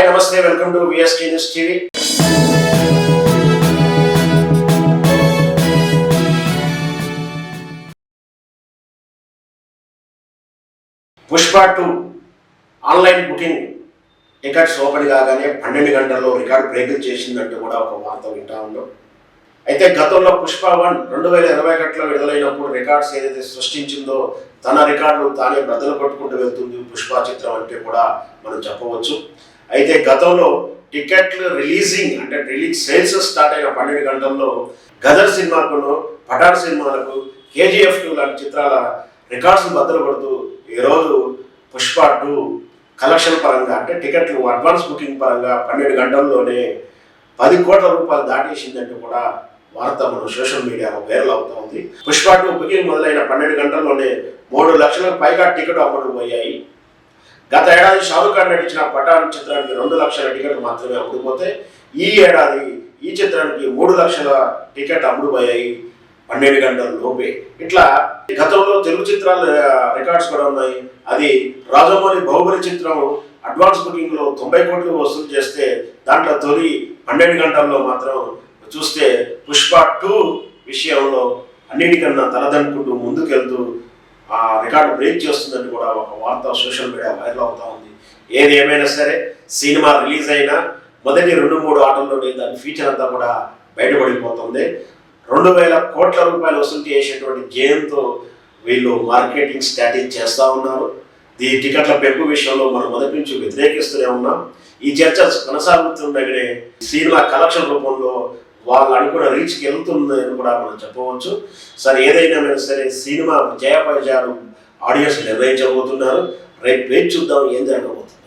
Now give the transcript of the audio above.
Hi నమస్తే welcome to VST news TV Pushpa two online booking tickets open కాగానే పన్నెండు గంటల్లో రికార్డ్ బ్రేక్ చేసిందంటూ కూడా ఒక వార్త వింటా ఉన్నాం. అయితే గతంలో పుష్ప వన్ రెండు వేల ఇరవై ఒకటిలో విడుదలైనప్పుడు రికార్డ్స్ ఏదైతే సృష్టించిందో తన రికార్డు తానే బ్రదలు పట్టుకుంటూ వెళ్తుంది పుష్ప చిత్రం అంటే కూడా మనం చెప్పవచ్చు. అయితే గతంలో టికెట్లు రిలీజింగ్ అంటే రిలీజ్ సేల్స్ స్టార్ట్ అయిన పన్నెండు గంటల్లో గదర్ సినిమాకును పఠాన్ సినిమాలకు కేజీఎఫ్ టూ లాంటి చిత్రాల రికార్డ్స్ బద్దలు పడుతూ ఈరోజు పుష్ప టూ కలెక్షన్ పరంగా అంటే టికెట్లు అడ్వాన్స్ బుకింగ్ పరంగా పన్నెండు గంటల్లోనే పది కోట్ల రూపాయలు దాటేసిందంటూ కూడా వార్త మన సోషల్ మీడియాలో వైరల్ అవుతా ఉంది. పుష్ప టూ బుకింగ్ మొదలైన పన్నెండు గంటల్లోనే మూడు లక్షలకు పైగా టికెట్ అమ్ముడు పోయాయి. గత ఏడాది షారుఖ్ ఖాన్ నటించిన పఠాన్ చిత్రానికి రెండు లక్షల టికెట్ మాత్రమే అమ్ముడుపోతే ఈ ఏడాది ఈ చిత్రానికి మూడు లక్షల టికెట్ అమ్ముడుపోయాయి పన్నెండు గంటల లోపే. ఇట్లా గతంలో తెలుగు చిత్రాల రికార్డ్స్ కూడా ఉన్నాయి. అది రాజమౌళి బాహుబలి చిత్రం అడ్వాన్స్ బుకింగ్లో తొంభై కోట్లు వసూలు చేస్తే దాంట్లో తొలి పన్నెండు గంటల్లో మాత్రం చూస్తే పుష్ప టూ విషయంలో అన్నిటికన్నా తలదనుకుంటూ ముందుకెళ్తూ ఆ రికార్డు బ్రేక్ చేస్తుందని కూడా ఒక వార్త సోషల్ మీడియా వైరల్ అవుతా ఉంది. ఏది ఏమైనా సరే సినిమా రిలీజ్ అయినా మొదటి రెండు మూడు ఆటల్లోనే దాని ఫీచర్ అంతా కూడా బయటపడిపోతుంది. రెండు వేల కోట్ల రూపాయలు వసూలు చేసేటువంటి గేమ్తో వీళ్ళు మార్కెటింగ్ స్ట్రాటజీ చేస్తూ ఉన్నారు. ఈ టికెట్ల పెంపు విషయంలో మనం మొదటి నుంచి వ్యతిరేకిస్తూనే ఉన్నాం. ఈ చర్చ కొనసాగుతుండగానే సినిమా కలెక్షన్ రూపంలో వాళ్ళు అనుకున్న రీచ్కి వెళ్తుందని కూడా మనం చెప్పవచ్చు. సరే ఏదైనా సరే సినిమా జయపజాలు ఆడియన్స్ నిర్ణయించబోతున్నారు. రేపు వేచి చూద్దాం ఏం జరగబోతుంది